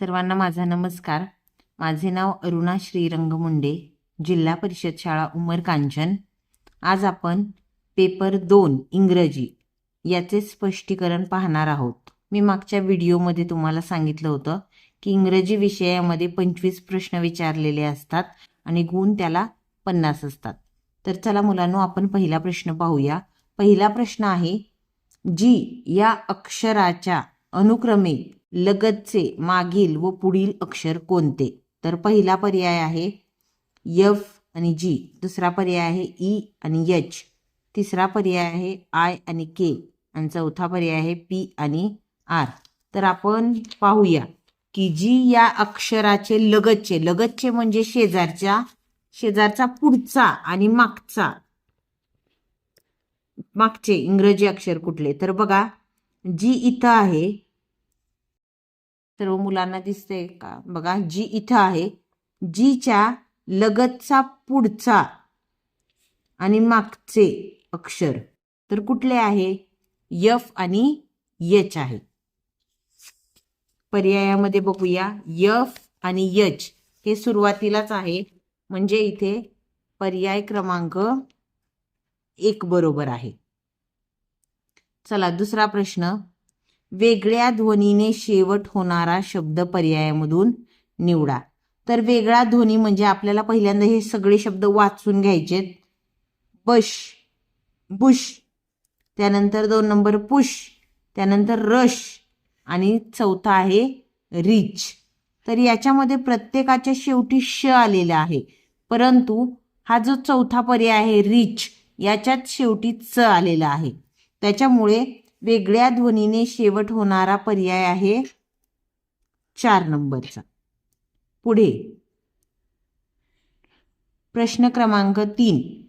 सर्वांना माझा नमस्कार. माझे नाव अरुणा श्रीरंग मुंडे जिल्हा परिषद शाळा उमर कांचन. आज आपण पेपर दोन इंग्रजी याचे स्पष्टीकरण पाहणार आहोत. मी मागच्या व्हिडिओमध्ये तुम्हाला सांगितलं होतं की इंग्रजी विषयामध्ये पंचवीस प्रश्न विचारलेले असतात आणि गुण त्याला पन्नास असतात. तर चला मुलांनो आपण पहिला प्रश्न पाहूया. पहिला प्रश्न आहे जी या अक्षराच्या अनुक्रमे लगतचे मागील व पुढील अक्षर कोणते? तर पहिला पर्याय आहे यफ आणि जी. दुसरा पर्याय आहे ई आणि यच. तिसरा पर्याय आहे आय आणि के. आणि चौथा पर्याय आहे पी आणि आर. तर आपण पाहूया की जी या अक्षराचे लगतचे लगतचे म्हणजे शेजारच्या शेजारचा पुढचा आणि मागचा. मागचे इंग्रजी अक्षर कुठले? तर बघा जी इथं आहे सर्व हो, मुलांना दिसतंय का? बघा जी इथं आहे जीच्या लगतचा पुढचा आणि मागचे अक्षर. तर कुठले आहे? यफ आणि यच आहे. पर्यायामध्ये बघूया. यफ आणि यच हे सुरुवातीलाच आहे. म्हणजे इथे पर्याय क्रमांक एक बरोबर आहे. चला दुसरा प्रश्न. वेगळ्या ध्वनीने शेवट होणारा शब्द पर्यायामधून निवडा. तर वेगळा ध्वनी म्हणजे आपल्याला पहिल्यांदा हे सगळे शब्द वाचून घ्यायचेत बश बुश त्यानंतर दोन नंबर पुश त्यानंतर रश आणि चौथा आहे रिच. तर याच्यामध्ये प्रत्येकाच्या शेवटी श आलेला आहे. परंतु हा जो चौथा पर्याय आहे रिच याच्यात शेवटी च आलेला आहे. त्याच्यामुळे वेगळ्या ध्वनीने शेवट होणारा पर्याय आहे चार नंबरचा. पुढे. प्रश्न क्रमांक तीन.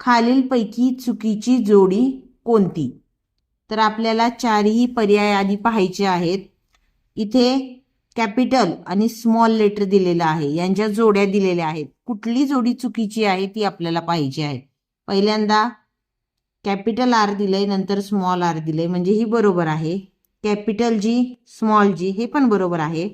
खालीलपैकी चुकीची जोडी कोणती? तर आपल्याला चारही पर्याय आधी पाहायचे आहेत. इथे कॅपिटल आणि स्मॉल लेटर दिलेलं आहे. यांच्या जोड्या दिलेल्या आहेत. कुठली जोडी चुकीची आहे ती आपल्याला पाहिजे आहे. पहिल्यांदा कॅपिटल आर दिलंय नंतर स्मॉल आर दिलंय. म्हणजे ही बरोबर आहे. कॅपिटल जी स्मॉल जी हे पण बरोबर आहे.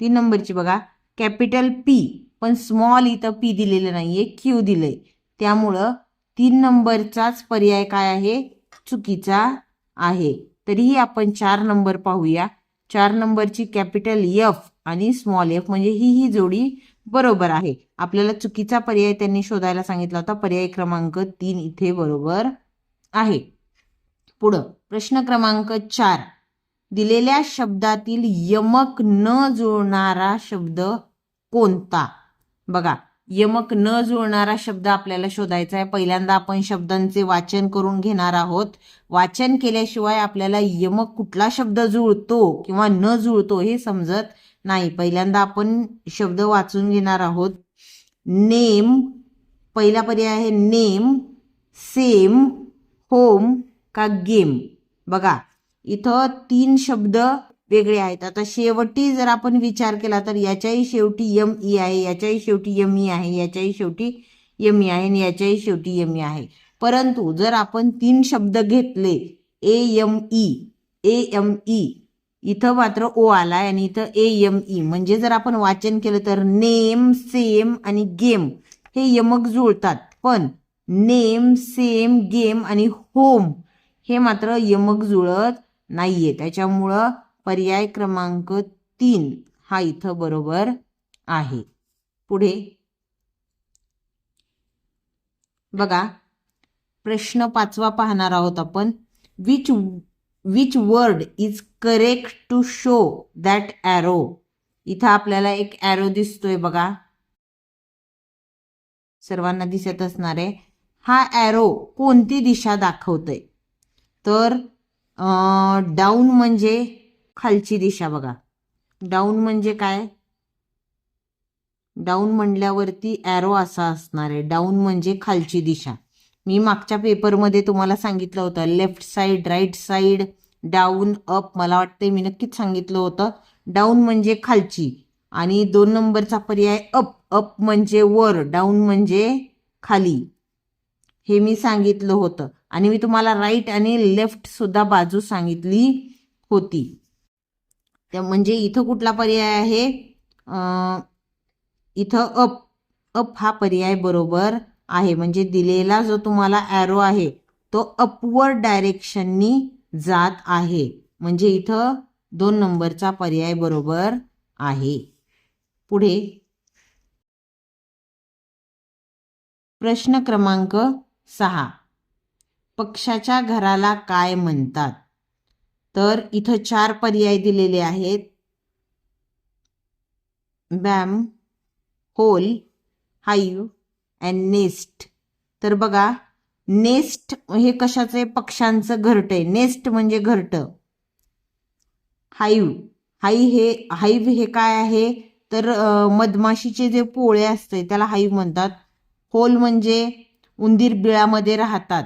तीन नंबरची बघा. कॅपिटल पी पण स्मॉल इथं पी दिलेलं नाहीये क्यू दिलंय. त्यामुळं तीन नंबरचाच पर्याय काय आहे? चुकीचा आहे. तरीही आपण चार नंबर पाहूया. चार नंबरची कॅपिटल एफ आणि स्मॉल एफ म्हणजे ही ही जोडी बरोबर आहे. आपल्याला चुकीचा पर्याय त्यांनी शोधायला सांगितला होता. पर्याय क्रमांक तीन इथे बरोबर आहे. पुढं प्रश्न क्रमांक चार. दिलेल्या शब्दातील यमक न जुळणारा शब्द कोणता? बघा यमक न जुळणारा शब्द आपल्याला शोधायचा आहे. पहिल्यांदा आपण शब्दांचे वाचन करून घेणार आहोत. वाचन केल्याशिवाय आपल्याला यमक कुठला शब्द जुळतो किंवा न जुळतो हे समजत नाही. पहिल्यांदा आपण शब्द वाचून घेणार आहोत. नेम पहिला पर्याय आहे नेम. सेम होम का गेम? बघा इथं तीन शब्द वेगळे आहेत. आता शेवटी जर आपण विचार केला तर याच्याही शेवटी यम ई आहे याच्याही शेवटी यम ई आहे याच्याही शेवटी यम ई आहे आणि याच्याही शेवटी यम ई आहे. परंतु जर आपण तीन शब्द घेतले A M E A M E इथं मात्र ओ आला आणि इथं ए एम ई म्हणजे जर आपण वाचन केलं तर नेम सेम आणि गेम हे यमक जुळतात. पण नेम सेम गेम आणि होम हे मात्र यमक जुळत नाहीये. त्याच्यामुळं पर्याय क्रमांक तीन हा इथं बरोबर आहे. पुढे. बघा प्रश्न पाचवा पाहणार आहोत आपण. Which which word is correct to show that arrow इथं आपल्याला एक ॲरो दिसतोय बघा. सर्वांना दिसत असणार आहे. हा ॲरो कोणती दिशा दाखवतोय? तर डाऊन म्हणजे खालची दिशा बघा. डाऊन म्हणजे काय? डाऊन म्हणल्यावरती ॲरो असा असणार आहे. डाऊन म्हणजे खालची दिशा. मी मागच्या पेपरमध्ये तुम्हाला सांगितलं होतं left side right side down up मला वाटतं मी नक्कीच सांगितलं होतं. डाऊन म्हणजे खालची. आणि दोन नंबरचा पर्याय अप अप म्हणजे वर. डाऊन म्हणजे खाली. हे मी सांगितलं होतं. आणि मी तुम्हाला राईट आणि लेफ्ट सुद्धा बाजू सांगितली होती. त्या म्हणजे इथं कुठला पर्याय आहे? इथं अप अप हा पर्याय बरोबर आहे. म्हणजे दिलेला जो तुम्हाला ॲरो आहे तो अपवर्ड डायरेक्शननी जात आहे. म्हणजे इथं दोन नंबरचा पर्याय बरोबर आहे. पुढे. प्रश्न क्रमांक सहा. पक्षाच्या घराला काय म्हणतात? तर इथं चार पर्याय दिलेले आहेत. Barn hole hive and nest. तर बघा नेस्ट हे कशाचं आहे? पक्ष्यांचं घरट आहे. नेस्ट म्हणजे घरट. हाईव हाई हे हाईव हे काय आहे? तर मधमाशीचे जे पोळे असते त्याला हाईव म्हणतात. होल म्हणजे उंदीर बिळामध्ये राहतात.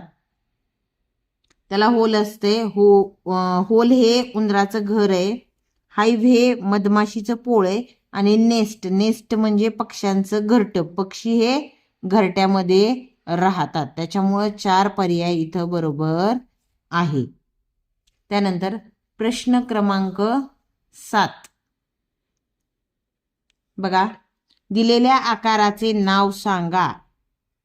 त्याला होल असते. हो होल हे उंदराचं घर आहे. हाईव हे मधमाशीचं पोळ आहे आणि नेस्ट नेस्ट म्हणजे पक्ष्यांचं घरट. पक्षी हे घरट्यामध्ये राहतात. त्याच्यामुळं चार पर्याय इथं बरोबर आहे. त्यानंतर प्रश्न क्रमांक सात. बघा दिलेल्या आकाराचे नाव सांगा.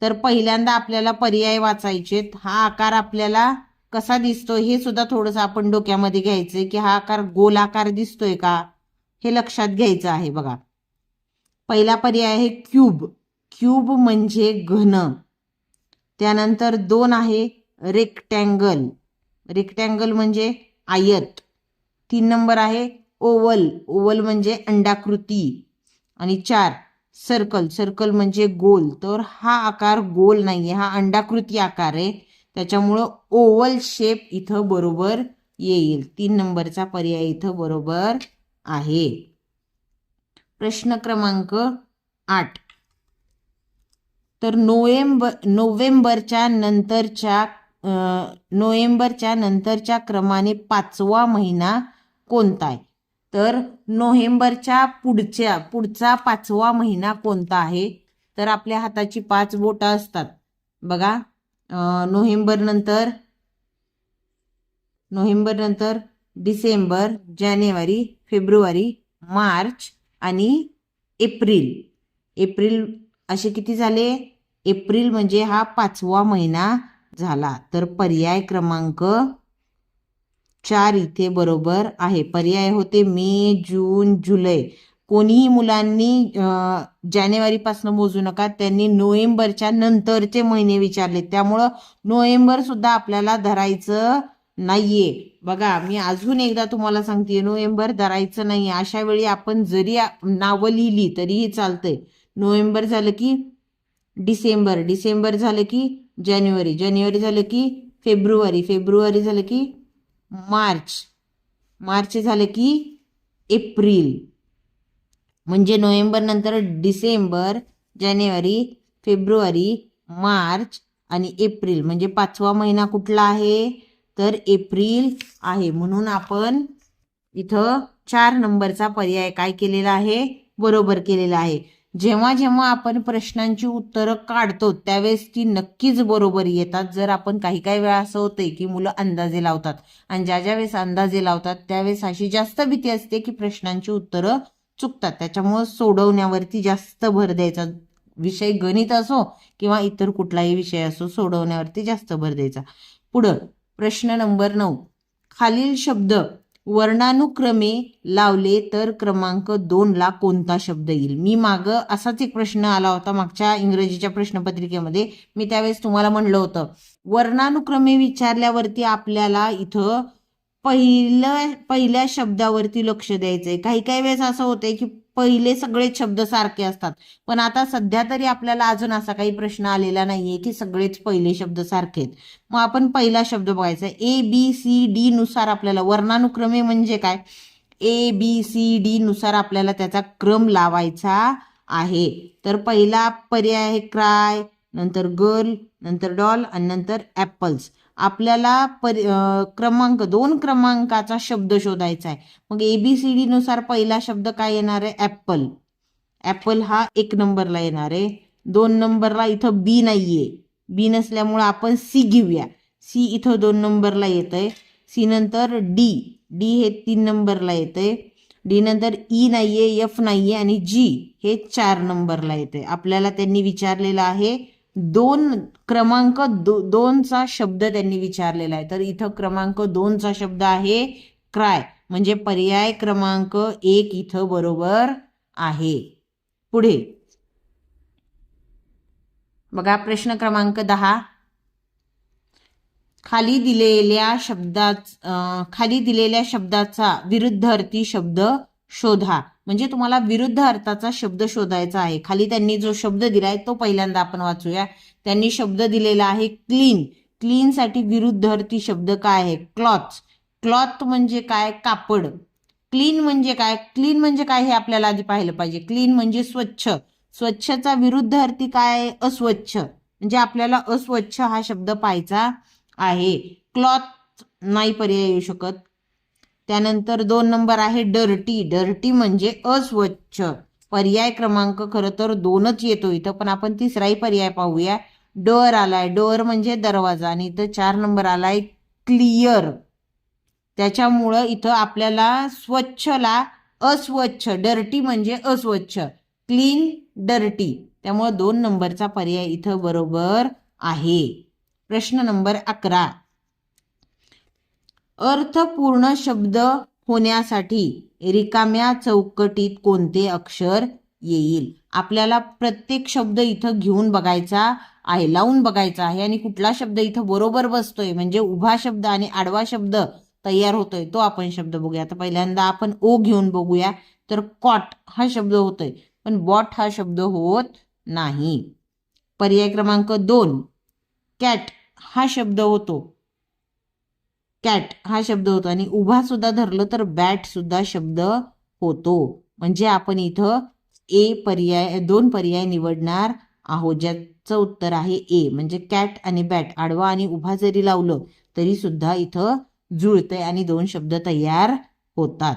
तर पहिल्यांदा आपल्याला पर्याय वाचायचे हा आकार आपल्याला कसा दिसतोय हे सुद्धा थोडंसं आपण डोक्यामध्ये घ्यायचंय की हा आकार गोल आकार दिसतोय का हे लक्षात घ्यायचं आहे बघा. पहिला पर्याय आहे क्यूब. क्यूब म्हणजे घन. त्यानंतर दोन आहे रेक्टँगल. रेक्टँगल म्हणजे आयत. तीन नंबर आहे ओवल. ओवल म्हणजे अंडाकृती. आणि चार सर्कल सर्कल म्हणजे गोल. तर हा आकार गोल नाहीये हा अंडाकृती आकार आहे. त्याच्यामुळं ओवल शेप इथं बरोबर येईल. तीन नंबरचा पर्याय इथं बरोबर आहे. प्रश्न क्रमांक आठ. तर नोव्हेंबर नोव्हेंबरच्या नंतरच्या नोव्हेंबरच्या नंतरच्या क्रमाने पाचवा महिना कोणता आहे? तर नोव्हेंबरच्या पुढच्या पुढचा पाचवा महिना कोणता आहे? तर आपल्या हाताची पाच बोटं असतात. बघा नोव्हेंबर नंतर नोव्हेंबर नंतर डिसेंबर जानेवारी फेब्रुवारी मार्च आणि एप्रिल. एप्रिल असे किती झाले? एप्रिल म्हणजे हा पाचवा महिना झाला. तर पर्याय क्रमांक चार इथे बरोबर आहे. पर्याय होते मे जून जुलै. कोणीही मुलांनी जानेवारीपासून मोजू नका. त्यांनी नोव्हेंबरच्या नंतरचे महिने विचारले. त्यामुळं नोव्हेंबर सुद्धा आपल्याला धरायचं नाहीये. बघा मी अजून एकदा तुम्हाला सांगते नोव्हेंबर धरायचं नाहीये. अशा वेळी आपण जरी नावं लिहिली तरीही चालतंय. नोव्हेंबर झालं की डिसेंबर. डिसेंबर झालं की जानेवारी. जानेवारी झालं की फेब्रुवारी. फेब्रुवारी झालं की मार्च. मार्च झालं की एप्रिल. म्हणजे नोव्हेंबरनंतर डिसेंबर जानेवारी फेब्रुवारी मार्च आणि एप्रिल. म्हणजे पाचवा महिना कुठला आहे? तर एप्रिल आहे. म्हणून आपण इथं चार नंबरचा पर्याय काय केलेला आहे? बरोबर केलेला आहे. जेव्हा जेव्हा आपण प्रश्नांची उत्तरं काढतो त्यावेळेस ती नक्कीच बरोबर येतात. जर आपण काही काही वेळा असं होतंय की मुलं अंदाजे लावतात आणि ज्या ज्या वेळेस अंदाजे लावतात त्यावेळेस अशी जास्त भीती असते की प्रश्नांची उत्तरं चुकतात. त्याच्यामुळं सोडवण्यावरती जास्त भर द्यायचा विषय गणित असो किंवा इतर कुठलाही विषय असो सोडवण्यावरती जास्त भर द्यायचा. पुढं प्रश्न नंबर नऊ. खालील शब्द वर्णानुक्रमे लावले तर क्रमांक दोनला कोणता शब्द येईल? मी मागं असाच एक प्रश्न आला होता मागच्या इंग्रजीच्या प्रश्नपत्रिकेमध्ये. मी त्यावेळेस तुम्हाला म्हणलं होतं. वर्णानुक्रमे विचारल्यावरती आपल्याला इथं पहिलं पहिल्या शब्दावरती लक्ष द्यायचंय. काही काही वेळेस असं होतंय की पहिले सगळेच शब्द सारखे असतात. पण आता सध्या तरी आपल्याला अजून असा काही प्रश्न आलेला नाहीये की सगळेच पहिले शब्द सारखे आहेत. मग आपण पहिला शब्द बघायचा. ए बी सी डी नुसार आपल्याला वर्णानुक्रमे म्हणजे काय? ए बी सी डी नुसार आपल्याला त्याचा क्रम लावायचा आहे. तर पहिला पर्याय आहे क्राय नंतर गर्ल नंतर डॉल आणि नंतर ॲपल्स. आपल्याला परि क्रमांक दोन क्रमांकाचा शब्द शोधायचा आहे. मग ए बी सी डी नुसार पहिला शब्द काय येणार आहे? ॲपल ॲपल हा एक नंबरला येणार आहे. दोन नंबरला इथं बी नाहीये. बी नसल्यामुळं आपण सी घेऊया. सी इथं दोन नंबरला येतंय. सी नंतर डी डी हे तीन नंबरला येतंय. डी नंतर ई नाहीये एफ नाहीये आणि जी हे चार नंबरला येते आपल्याला त्यांनी विचारलेलं आहे. दोन क्रमांक दो दोनचा शब्द त्यांनी विचारलेला आहे. तर इथं क्रमांक दोनचा शब्द आहे क्राय. म्हणजे पर्याय क्रमांक एक इथं बरोबर आहे. पुढे. बघा प्रश्न क्रमांक दहा. खाली दिलेल्या शब्दा खाली दिलेल्या शब्दाचा विरुद्ध अर्थी शब्द शोधा. म्हणजे तुम्हाला विरुद्ध अर्थाचा शब्द शोधायचा आहे. खाली त्यांनी जो शब्द दिलाय तो पहिल्यांदा आपण वाचूया. त्यांनी शब्द दिलेला आहे क्लीन क्लीन साठी विरुद्ध अर्थी शब्द काय आहे? क्लॉथ क्लॉथ म्हणजे काय? कापड. क्लीन म्हणजे काय? क्लीन म्हणजे काय हे आपल्याला आधी पाहिलं पाहिजे. क्लीन म्हणजे स्वच्छ. स्वच्छचा विरुद्ध अर्थी काय आहे? अस्वच्छ. म्हणजे आपल्याला अस्वच्छ हा शब्द पाहायचा आहे. क्लॉथ नाही पर्याय येऊ शकत. त्यानंतर दोन नंबर आहे डर्टी. डर्टी म्हणजे अस्वच्छ. पर्याय क्रमांक खरं तर दोनच येतो इथं पण आपण तिसराही पर्याय पाहूया. डोअर आलाय. डोअर म्हणजे दरवाजा आणि इथं चार नंबर आलाय क्लिअर. त्याच्यामुळं इथं आपल्याला स्वच्छला अस्वच्छ. डर्टी म्हणजे अस्वच्छ. Clean dirty. त्यामुळं दोन नंबरचा पर्याय इथं बरोबर आहे. प्रश्न नंबर अकरा. अर्थपूर्ण शब्द होण्यासाठी रिकाम्या चौकटीत कोणते अक्षर येईल? आपल्याला प्रत्येक शब्द इथं घेऊन बघायचा आहे लावून बघायचा आहे आणि कुठला शब्द इथं बरोबर बसतोय म्हणजे उभा शब्द आणि आडवा शब्द तयार होतोय तो आपण शब्द बघूया. आता पहिल्यांदा आपण ओ घेऊन बघूया. तर कॉट हा शब्द होतोय पण बॉट हा शब्द होत नाही. पर्याय क्रमांक दोन. कॅट हा शब्द होतो. कॅट हा शब्द होतो. आणि उभा सुद्धा धरलं तर बॅट सुद्धा शब्द होतो. म्हणजे आपण इथं ए पर्याय दोन पर्याय निवडणार आहोत. ज्याचं उत्तर आहे ए. म्हणजे कॅट आणि बॅट आडवा आणि उभा जरी लावलं तरी सुद्धा इथं जुळतंय आणि दोन शब्द तयार होतात.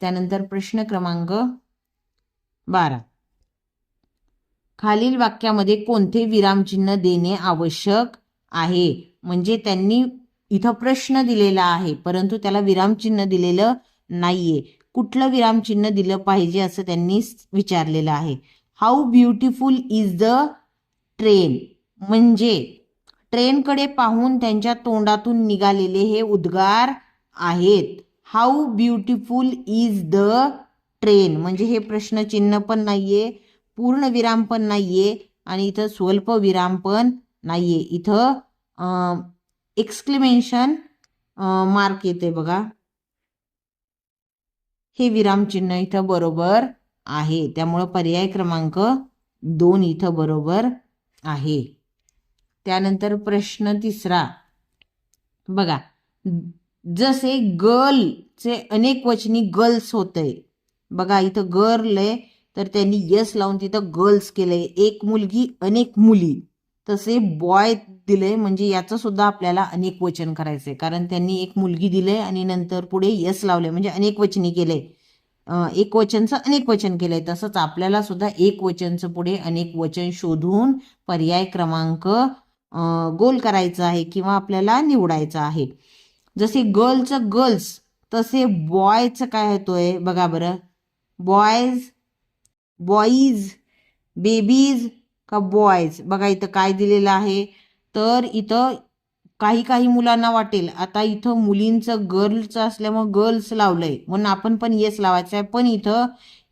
त्यानंतर प्रश्न क्रमांक बारा. खालील वाक्यामध्ये कोणते विरामचिन्ह देणे आवश्यक आहे? म्हणजे त्यांनी इथं प्रश्न दिलेला आहे परंतु त्याला विरामचिन्ह दिलेलं नाहीये. कुठलं विरामचिन्ह दिलं पाहिजे असं त्यांनी विचारलेलं आहे. How beautiful is the train म्हणजे ट्रेनकडे पाहून त्यांच्या तोंडातून निघालेले हे उद्गार आहेत. How beautiful is the train म्हणजे हे प्रश्नचिन्ह पण नाहीये पूर्ण विराम पण नाहीये आणि इथं स्वल्प विराम पण नाहीये. इथं एक्सक्लेमेशन मार्क येते बघा. हे विरामचिन्ह इथं बरोबर आहे. त्यामुळं पर्याय क्रमांक दोन इथं बरोबर आहे. त्यानंतर प्रश्न तिसरा. बघा जसे गर्लचे अनेक वचनी गर्ल्स होते. बघा इथं गर्ल आहे तर त्यांनी यस लावून तिथं गर्ल्स केलंय. एक मुलगी अनेक मुली. तसे बॉय दिले म्हणजे याचं सुद्धा आपल्याला अनेक वचन करायचंय. कारण त्यांनी एक मुलगी दिले आणि नंतर पुढे यस लावले म्हणजे अनेक वचनी केले एक वचनचं अनेक वचन केलंय. तसंच आपल्याला सुद्धा एक वचनचं पुढे अनेक वचन शोधून पर्याय क्रमांक गोल करायचा आहे किंवा आपल्याला निवडायचं आहे. जसे गर्लचं गर्ल्स तसे बॉयचं काय होतोय? बघा बरं. बॉयज बॉईज बेबीज का बॉयज बघा इथं काय दिलेलं आहे. तर इथं काही काही मुलांना वाटेल. आता इथं मुलींचं गर्लचं असल्यामुळं गर्ल्स लावलंय. म्हणून आपण पण येस लावायचं आहे. पण इथं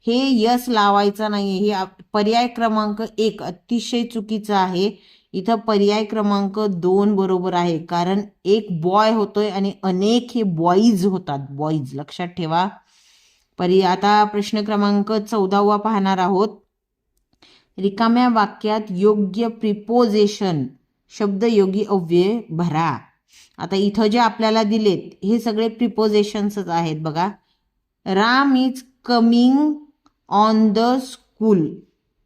हे यस लावायचं नाही हे आप- पर्याय क्रमांक एक अतिशय चुकीचं आहे. इथं पर्याय क्रमांक दोन बरोबर आहे. कारण एक बॉय होतोय आणि अनेक हे बॉईज होतात. बॉईज लक्षात ठेवा. परी आता प्रश्न क्रमांक चौदावा पाहणार आहोत. रिकाम्या वाक्यात योग्य प्रिपोजेशन शब्द योगी अव्यय भरा. आता इथं जे आपल्याला दिलेत हे सगळे प्रिपोजेशन्सच आहेत बघा. Ram is coming on the school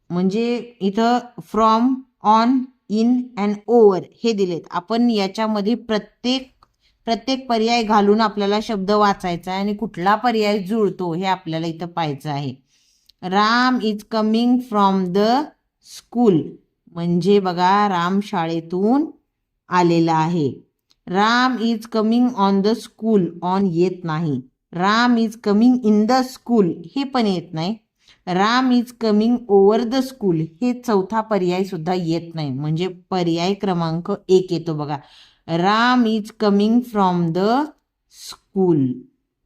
म्हणजे इथं from on in and over हे दिलेत. आपण याच्यामध्ये प्रत्येक प्रत्येक पर्याय घालून आपल्याला शब्द वाचायचा आहे आणि कुठला पर्याय जुळतो हे आपल्याला इथं पाहायचं आहे. Ram is coming from the school म्हणजे बघा राम शाळेतून आलेला आहे. Ram is coming on the school on येत नाही. Ram is coming in the school हे पण येत नाही. Ram is coming over the school हे चौथा पर्याय सुद्धा येत नाही. म्हणजे पर्याय क्रमांक एक येतो बघा. Ram is coming from the school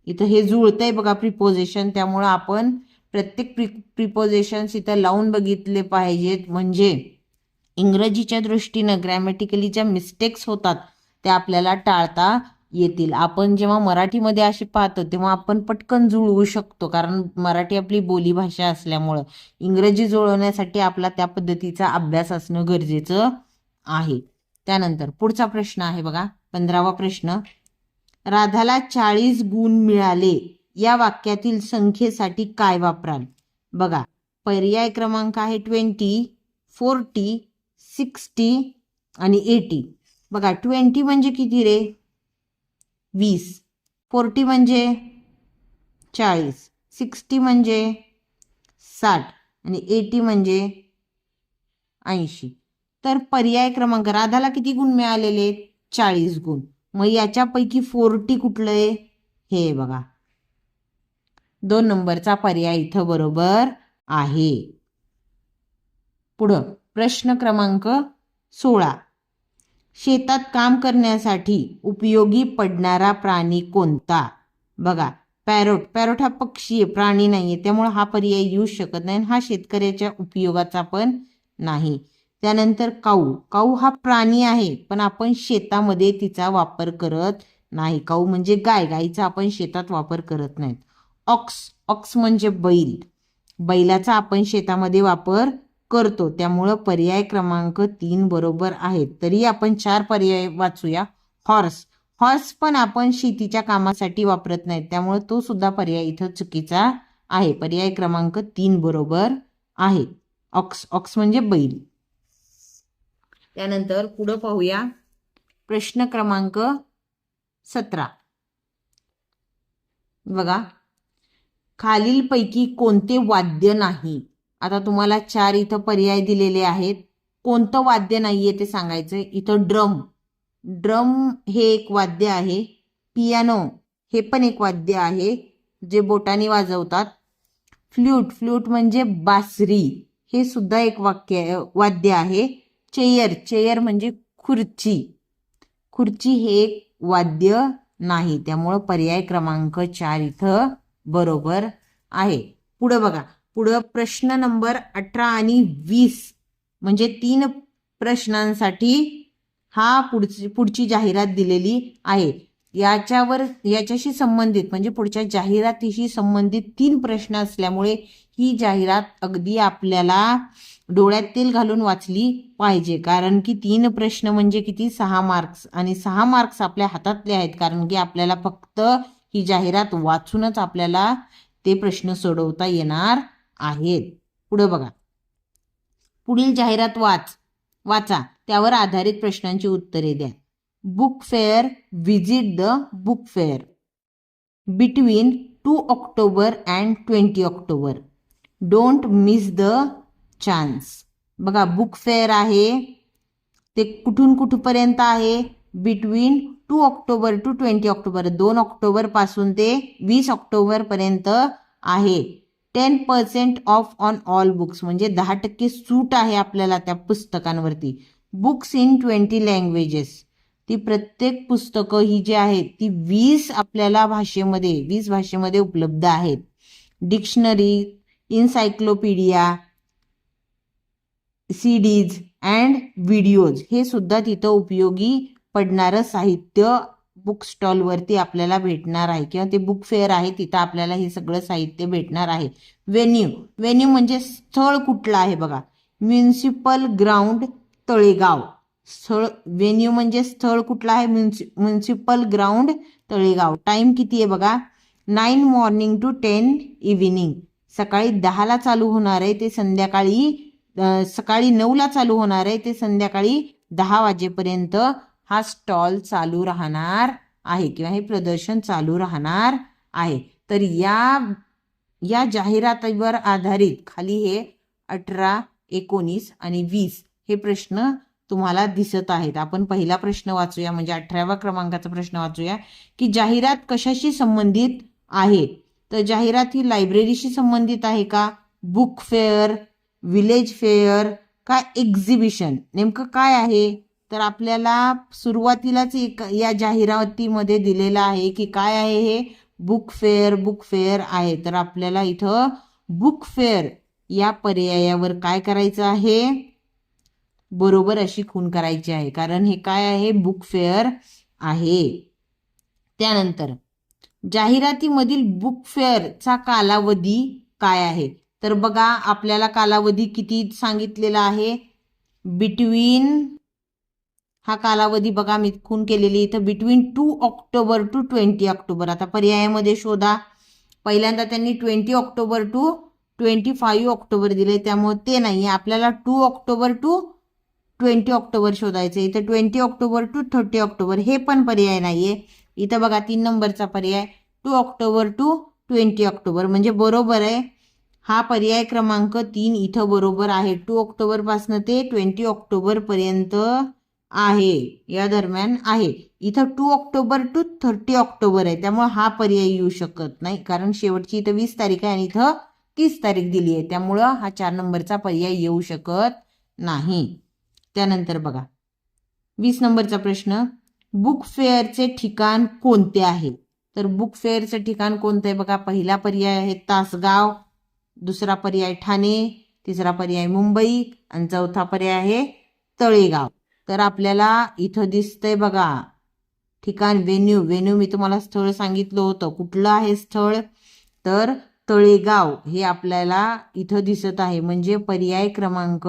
इथं हे जुळतंय बघा प्रिपोजिशन त्यामुळं आपण प्रत्येक प्रि प्रिपोजेशन्स इथं लावून बघितले पाहिजेत. म्हणजे इंग्रजीच्या दृष्टीनं ग्रॅमॅटिकली ज्या मिस्टेक्स होतात त्या आपल्याला टाळता येतील. आपण जेव्हा मराठीमध्ये असे पाहतो तेव्हा आपण पटकन जुळवू शकतो कारण मराठी आपली बोलीभाषा असल्यामुळं. इंग्रजी जुळवण्यासाठी आपला त्या पद्धतीचा अभ्यास असणं गरजेचं आहे. त्यानंतर पुढचा प्रश्न आहे बघा पंधरावा प्रश्न. राधाला चाळीस गुण मिळाले. या वाक्यातील संख्येसाठी काय वापराल? बघा पर्याय क्रमांक आहे ट्वेंटी फोर्टी सिक्स्टी आणि एटी. बघा ट्वेंटी म्हणजे किती रे? वीस. फोर्टी म्हणजे चाळीस. सिक्स्टी म्हणजे साठ आणि एटी म्हणजे ऐंशी. तर पर्याय क्रमांक राधाला किती गुण मिळालेले? चाळीस गुण. मग याच्यापैकी फोर्टी कुठलं आहे? हे बघा. दोन नंबरचा पर्याय इथं बरोबर आहे. पुढं प्रश्न क्रमांक सोळा. शेतात काम करण्यासाठी उपयोगी पडणारा प्राणी कोणता? बघा पॅरोट पॅरोट हा पक्षी आहे प्राणी नाही आहे त्यामुळे हा पर्याय येऊ शकत नाही हा शेतकऱ्याच्या उपयोगाचा पण नाही. त्यानंतर काऊ. काऊ हा प्राणी आहे पण आपण शेतामध्ये तिचा वापर करत नाही. काऊ म्हणजे गाय. गाईचा आपण शेतात वापर करत नाहीत. ऑक्स ऑक्स म्हणजे बैल. बैलाचा आपण शेतामध्ये वापर करतो. त्यामुळं पर्याय क्रमांक तीन बरोबर आहेत. तरी आपण चार पर्याय वाचूया. हॉर्स हॉर्स पण आपण शेतीच्या कामासाठी वापरत नाहीत. त्यामुळे तो सुद्धा पर्याय इथं चुकीचा आहे. पर्याय क्रमांक तीन बरोबर आहे. ऑक्स ऑक्स म्हणजे बैल. त्यानंतर पुढं पाहूया. प्रश्न क्रमांक सतरा. बघा खालीलपैकी कोणते वाद्य नाही? आता तुम्हाला चार इथं पर्याय दिलेले आहेत. कोणतं वाद्य नाहीये ते सांगायचं इथं ड्रम. ड्रम हे एक वाद्य आहे. पियानो हे पण एक वाद्य आहे जे बोटाने वाजवतात. फ्ल्यूट फ्ल्यूट म्हणजे बासरी. हे सुद्धा एक वाक्य वाद्य आहे. चेयर. चेयर म्हणजे खुर्ची. खुर्ची हे एक वाद्य नाही. त्यामुळं पर्याय क्रमांक चार इथं बरोबर आहे. पुढं बघा. पुढं प्रश्न नंबर अठरा आणि वीस. म्हणजे तीन प्रश्नांसाठी हा पुढची पुढची जाहिरात दिलेली आहे. याच्यावर याच्याशी संबंधित म्हणजे पुढच्या जाहिरातीशी संबंधित तीन प्रश्न असल्यामुळे ही जाहिरात अगदी आपल्याला डोळ्यात तेल घालून वाचली पाहिजे. कारण की तीन प्रश्न म्हणजे किती? सहा मार्क्स. आणि सहा मार्क्स आपल्या हातातले आहेत. कारण की आपल्याला फक्त ही जाहिरात वाचूनच आपल्याला ते प्रश्न सोडवता येणार आहेत. पुढं बघा. पुढील जाहिरात वाच वाचा. त्यावर आधारित प्रश्नांची उत्तरे द्या. Book fair visit the book fair. Between two October and twenty October. Don't miss the chance. बघा बुक फेअर आहे. ते कुठून कुठपर्यंत आहे? Between two October to twenty October दोन ऑक्टोबरपासून ते वीस ऑक्टोबर पर्यंत आहे. Ten percent off on all books म्हणजे दहा टक्के सूट आहे आपल्याला त्या पुस्तकांवरती. Books in twenty languages. ती प्रत्येक पुस्तकं ही जी आहेत ती वीस आपल्याला भाषेमध्ये वीस भाषेमध्ये उपलब्ध आहेत. Dictionary encyclopedia CDs and videos हे सुद्धा तिथं उपयोगी पडणारं साहित्य बुक स्टॉलवरती आपल्याला भेटणार आहे किंवा ते बुक फेअर आहे तिथं आपल्याला हे सगळं साहित्य भेटणार आहे. वेन्यू वेन्यू म्हणजे स्थळ कुठलं आहे बघा? Municipal ground Talegaon. स्थळ वेन्यू म्हणजे स्थळ कुठलं आहे? म्युन्सि म्युन्सिपल ग्राउंड तळेगाव. टाईम किती आहे बघा? Nine morning to ten evening सकाळी दहाला चालू होणार आहे ते संध्याकाळी सकाळी नऊला चालू होणार आहे ते संध्याकाळी दहा वाजेपर्यंत. हा स्टॉल चालू राहणार आहे किंवा हे प्रदर्शन चालू राहणार आहे. तर या या जाहिरातीवर आधारित खाली हे अठरा एकोणीस आणि वीस हे प्रश्न तुम्हाला दिसत आहेत. आपण पहिला प्रश्न वाचूया म्हणजे अठराव्या क्रमांकाचा प्रश्न वाचूया की जाहिरात कशाशी संबंधित आहे? तर जाहिरात ही लायब्ररीशी संबंधित आहे का? बुक फेअर विलेज फेअर का एक्झिबिशन नेमकं काय आहे? तर आपल्याला सुरुवातीलाच एक या जाहिरातीमध्ये दिलेलं आहे की काय आहे हे? बुक फेअर बुक फेअर आहे. तर आपल्याला इथं बुक फेअर या पर्यायावर काय करायचं आहे? बरोबर अशी खून करायची आहे. कारण हे काय आहे? बुक फेअर आहे. त्यानंतर जाहिरातीमधील बुक फेअरचा कालावधी काय आहे? तर बघा आपल्याला कालावधी किती सांगितलेला आहे? बिटवीन हा कालावधी बघा मी खून केलेली इथं between two October to twenty October आता पर्यायामध्ये शोधा. पहिल्यांदा त्यांनी twenty October to twenty five October दिले त्यामुळे ते नाही आपल्याला two October to twenty October शोधायचं इथं twenty October to thirty October हे पण पर्याय नाहीये. इथं बघा तीन नंबरचा पर्याय. Two October to twenty October म्हणजे बरोबर आहे. हा पर्याय क्रमांक तीन इथं बरोबर आहे. टू ऑक्टोबरपासनं ते ट्वेंटी ऑक्टोबरपर्यंत आहे. या दरम्यान आहे. इथं two October to thirty October आहे. त्यामुळे हा पर्याय येऊ शकत नाही. कारण शेवटची इथं वीस तारीख आहे आणि इथं तीस तारीख दिली आहे. त्यामुळं हा चार नंबरचा पर्याय येऊ शकत नाही. त्यानंतर बघा. वीस नंबरचा प्रश्न. बुक फेअरचे ठिकाण कोणते आहे? तर बुक फेअरचं ठिकाण कोणतं आहे? बघा पहिला पर्याय आहे तासगाव दुसरा पर्याय ठाणे तिसरा पर्याय मुंबई आणि चौथा पर्याय आहे तळेगाव. तर आपल्याला इथं दिसतंय बघा. ठिकाण वेन्यू वेन्यू मी तुम्हाला स्थळ सांगितलं होतं. कुठलं आहे स्थळ? तर तळेगाव हे आपल्याला इथं दिसत आहे. म्हणजे पर्याय क्रमांक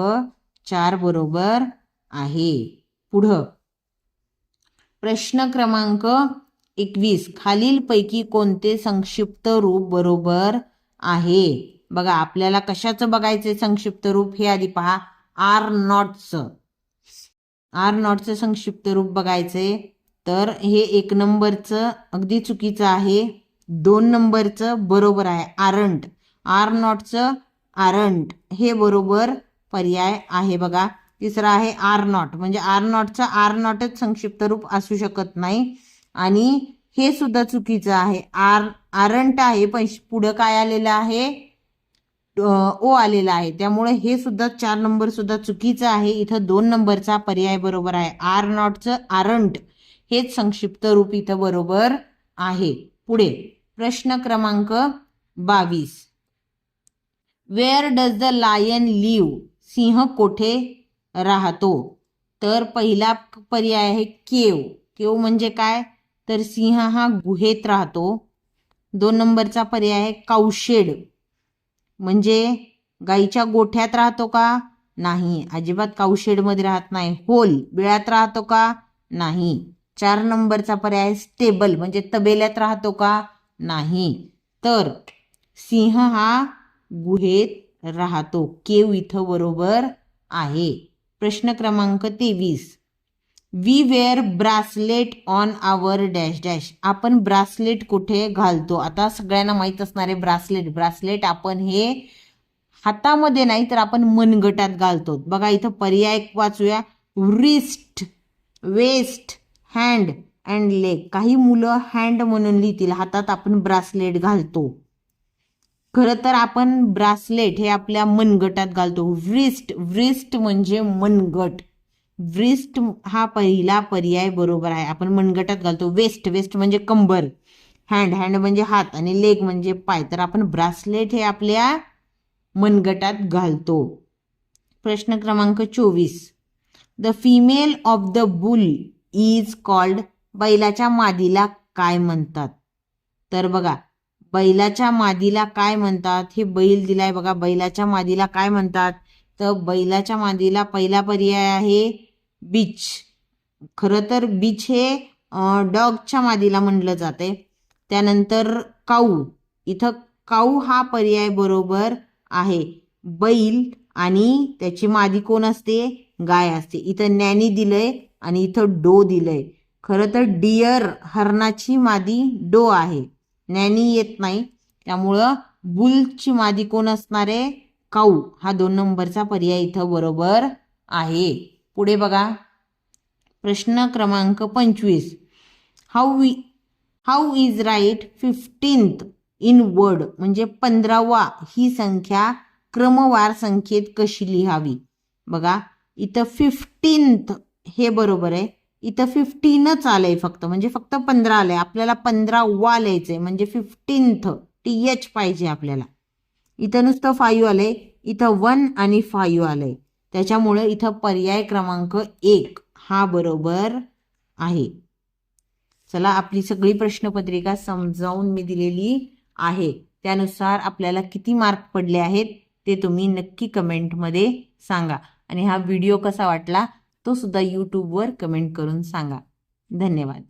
चार बरोबर आहे. पुढं. प्रश्न क्रमांक एकवीस. खालीलपैकी कोणते संक्षिप्त रूप बरोबर आहे? बघा आपल्याला कशाचं बघायचं संक्षिप्त रूप? हे आधी पहा. आर नॉटचं आर नॉटचं संक्षिप्त रूप बघायचंय. तर हे एक नंबरचं अगदी चुकीचं आहे. दोन नंबरचं बरोबर आहे. आरंट आर नॉटचं आरंट हे बरोबर पर्याय आहे बघा. तिसरा आहे आर नॉट. म्हणजे आर नॉटचं आर नॉटच संक्षिप्त रूप असू शकत नाही. आणि हे सुद्धा चुकीचं आहे. आर आरंट आहे पण पुढं काय आलेलं आहे? ओ आलेला आहे. त्यामुळे हे सुद्धा चार नंबर सुद्धा चुकीचं आहे. इथं दोन नंबरचा पर्याय बरोबर आहे. आर नॉटचं आरंट हेच संक्षिप्त रूप इथं बरोबर आहे. पुढे प्रश्न क्रमांक बावीस. Where does the lion live सिंह कोठे राहतो? तर पहिला पर्याय आहे केव. केव म्हणजे काय? तर सिंह हा गुहेत राहतो. दोन नंबरचा पर्याय आहे कावशेड म्हणजे गाईच्या गोठ्यात राहतो का? नाही. अजिबात कावशेडमध्ये राहत नाही. होल बिळात राहतो का? नाही. चार नंबरचा पर्याय स्टेबल म्हणजे तबेल्यात राहतो का? नाही. तर सिंह हा गुहेत राहतो. केव इथं बरोबर आहे. प्रश्न क्रमांक तेवीस. We wear bracelet on our dash dash आपण ब्रासलेट कुठे घालतो? आता सगळ्यांना माहीत असणारे ब्रासलेट ब्रासलेट आपण हे हातामध्ये नाही तर आपण मनगटात घालतो. बघा इथं पर्याय वाचूया. Wrist waist hand and leg काही मुलं हँड म्हणून लिहितील. हातात आपण ब्रासलेट घालतो. खरं तर आपण ब्रासलेट हे आपल्या मनगटात घालतो. व्रिस्ट व्रिस्ट म्हणजे मनगट. व्रिस्ट हा पहिला पर्याय बरोबर आहे. आपण मनगटात घालतो. वेस्ट वेस्ट म्हणजे कंबर. हँड हँड म्हणजे हात आणि लेग म्हणजे पाय. तर आपण ब्रासलेट हे आपल्या मनगटात घालतो. प्रश्न क्रमांक चोवीस. The female of the bull is called बैलाच्या मादीला काय म्हणतात? तर बघा बैलाच्या मादीला काय म्हणतात? हे बैल दिलाय बघा. बैलाच्या मादीला काय म्हणतात? तर बैलाच्या मादीला पहिला पर्याय आहे बीच. खरं तर बीच हे डॉगच्या मादीला म्हणलं जाते त्यानंतर काऊ. इथं काऊ हा पर्याय बरोबर आहे. बैल आणि त्याची मादी कोण असते? गाय असते. इथं नॅनी दिलंय आणि इथं डो दिलंय. खरं तर डियर हरणाची मादी डो आहे. नॅनी येत नाही. त्यामुळं बुलची मादी कोण असणार? आहे काऊ. हा दोन नंबरचा पर्याय इथं बरोबर आहे. पुढे बघा. प्रश्न क्रमांक पंचवीस. How we how is write fifteenth in word म्हणजे पंधरावा ही संख्या क्रमवार संख्येत कशी लिहावी? बघा. इथं फिफ्टीन्थ हे बरोबर आहे. इथं फिफ्टीनच आलंय फक्त. म्हणजे फक्त पंधरा आलंय. आपल्याला पंधरा वा लिहायचंय. म्हणजे फिफ्टीन्थ टी एच पाहिजे आपल्याला. इथं नुसतं फाईव्ह आलंय. इथं वन आणि फाईव्ह आलंय. त्याच्यामुळे इथं पर्याय क्रमांक एक हा बरोबर आहे. चला आपली सगळी प्रश्नपत्रिका समजावून मी दिलेली आहे. त्यानुसार आपल्याला किती मार्क पडले आहेत ते तुम्ही नक्की कमेंटमध्ये सांगा. आणि हा व्हिडिओ कसा वाटला तो सुद्धा यूट्यूबवर कमेंट करून सांगा. धन्यवाद.